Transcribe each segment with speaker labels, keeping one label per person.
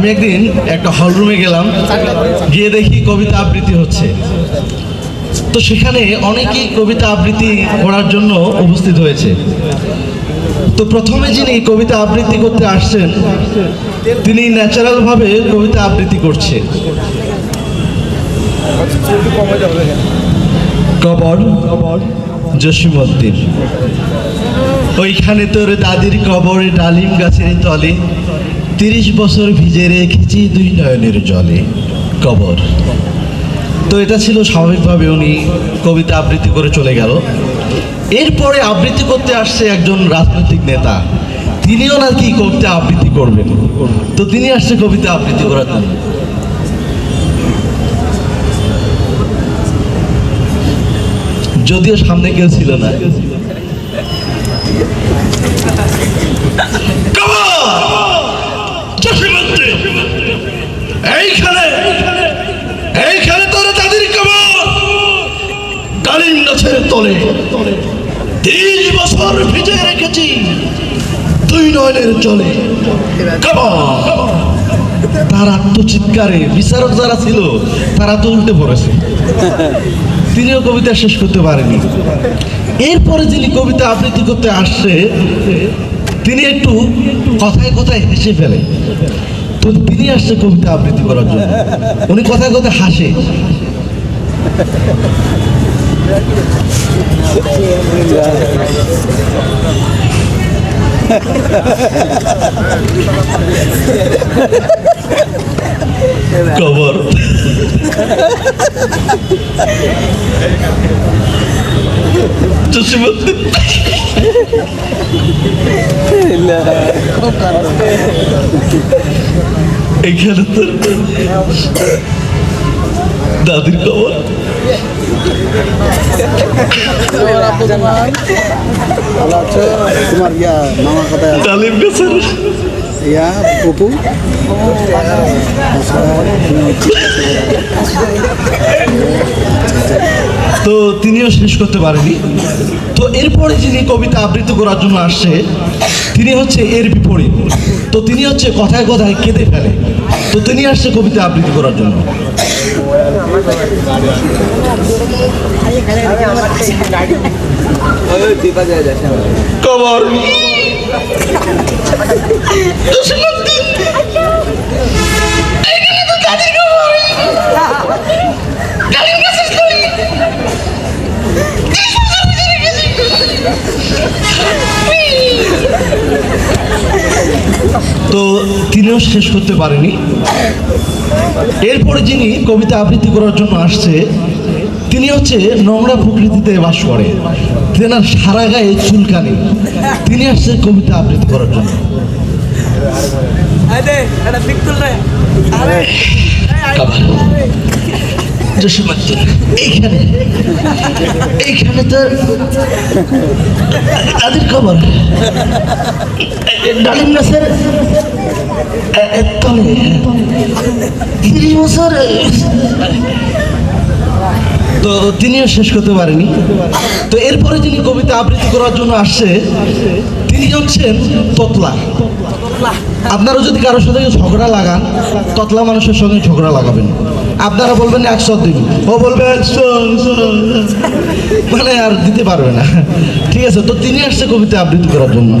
Speaker 1: আমি একদিন একটা হল রুমে গেলাম, গিয়ে দেখি কবিতা আবৃত্তি হচ্ছে। তো সেখানে অনেকেই কবিতা আবৃত্তি করার জন্য উপস্থিত হয়েছে। তো প্রথমে যিনি কবিতা আবৃত্তি করতে আসছেন, তিনি ন্যাচারালভাবে কবিতা আবৃত্তি করছে। কবর জসিমুদ্দিন ওইখানে তোর দাদির কবরে ডালিম গাছের তলে তিরিশ বছর ভিজে রেখেছি দুই নয়নের জলে, কবর। তো এটা ছিল স্বাভাবিকভাবে উনি কবিতা আবৃত্তি করে চলে গেল। এরপরে আবৃত্তি করতে আসছে একজন রাজনৈতিক নেতা। তিনিও নাকি কবিতা আবৃত্তি করবেন। তো তিনি আসছে কবিতা আবৃত্তি করার জন্য। যদিও সামনে কেউ ছিল না। এইখানে এইখানে তোরা তাদের কবর ডালিম গাছের তলে, তিরিশ বছর ভিজে রেখেছি, দুই নয়নের চলে তার আত্মচিৎকারে বিচারক যারা ছিল, তারা তো উল্টে পড়েছে। তিনিও কবিতা শেষ করতে পারেনি। এরপরে যিনি কবিতা আবৃত্তি করতে আসছে, তিনি একটু কথায় কথায় হেসে ফেলে। তিনি আসছে কবিতা আবৃত্তি করার জন্য? উনি কথায় কথায় হাসে। কবর। এখানে তো দাদির
Speaker 2: আছো তোমার ইয়া মামার আছে
Speaker 1: ডালিম গাছের
Speaker 2: ইয়া পপু
Speaker 1: তো তিনিও শেষ করতে পারেনি। তো এরপরে যিনি কবিতা আবৃত্তি করার জন্য আসছে তিনি হচ্ছে এর বিপরীত। তো তিনি হচ্ছে কথায় কথায় কেঁদে ফেলে। তো তিনি আসছে কবিতা আবৃত্তি করার জন্য। কবর। তো তিনিও শেষ করতে পারেনি। এরপরে যিনি কবিতা আবৃত্তি করার জন্য আসছে তিনি হচ্ছে নোংরা প্রকৃতিতে বাস করে। তেনার সারা গায়ে চুলকানি। তিনি আসছে কবিতা আবৃত্তি করার জন্য।
Speaker 3: আরে
Speaker 1: তো খবর। ডালিম তো তিনিও শেষ করতে পারেনি। তো এরপরে যিনি কবিতা আবৃত্তি করার জন্য আসছে, তিনি হচ্ছেন তোতলা। আপনারা যদি কারোর সাথে ঝগড়া লাগান, ততলা মানুষের সঙ্গে ঝগড়া লাগাবেন। আপনারা বলবেন একশো দিন। ও বলবে একশো মানে আর দিতে পারবে না। ঠিক আছে তো তিনি আসছে কবিতা আবৃত্তি করার জন্য।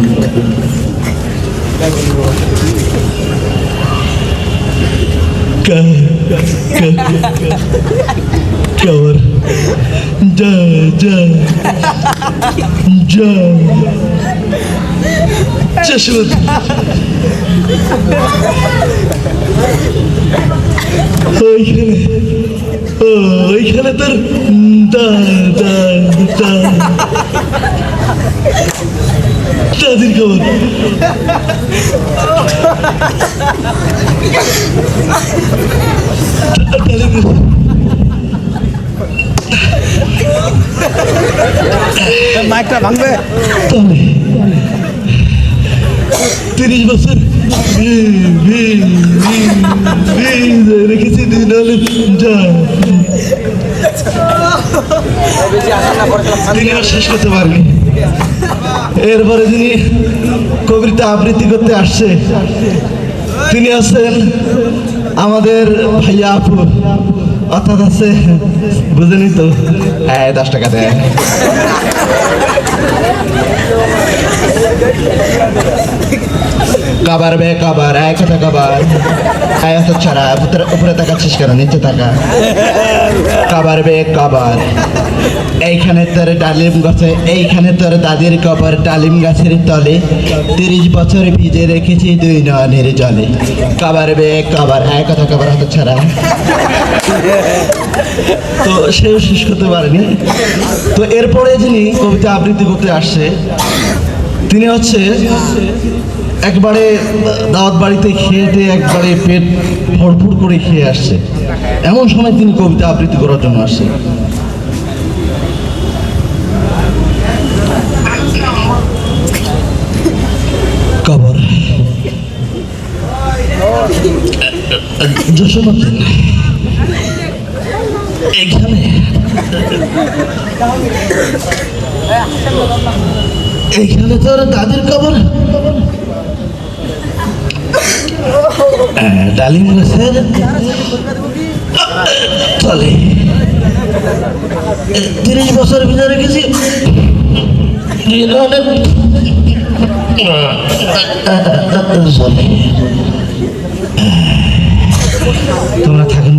Speaker 1: কবর যা যা যা চশমা ওইখানে ওইখানে তোর দাদির খবর।
Speaker 2: মাইকটা ভাঙবে।
Speaker 1: তিরিশ বছর রেখেছি তিনি আর শেষ করতে পারেনি এরপরে যিনি কবিতা আবৃত্তি করতে আসছে। তিনি আছেন আমাদের ভাইয়া আপু। অর্থাৎ আছে বুঝেনি তো হ্যাঁ দশ টাকা দেয় কাবার বে কাবার এক কথা কাবার। এক হাত ছাড়া উপরে তাকাচ্ছিস কেন? নিচে তাকা। কাবার বে কাবার। এইখানে তোর ডালিম গাছে, এইখানে তোর দাদির কবর, ডালিম গাছের তলে। তিরিশ বছর ভিজে রেখেছি দুই নয়নের জলে। কাবার বে কাবার এক কথা কাবার হাত ছাড়া। তো সেও শেষ করতে পারেনি। তো এরপরে যিনি কবিতা আবৃত্তি করতে আসছে, তিনি হচ্ছে একবারে দাওয়াত বাড়িতে খেয়েতে একবারে পেট ভরপুর করে খেয়ে আসছে। এমন সময় তিনি কবিতা আবৃত্তি করার জন্য আসছে। কবর। এখানে। এইখানে তোর দাদির কবর। ডালিম গাছের চলে। তিরিশ বছর ভিতরে রেখেছি চলে। তোমরা থাকেন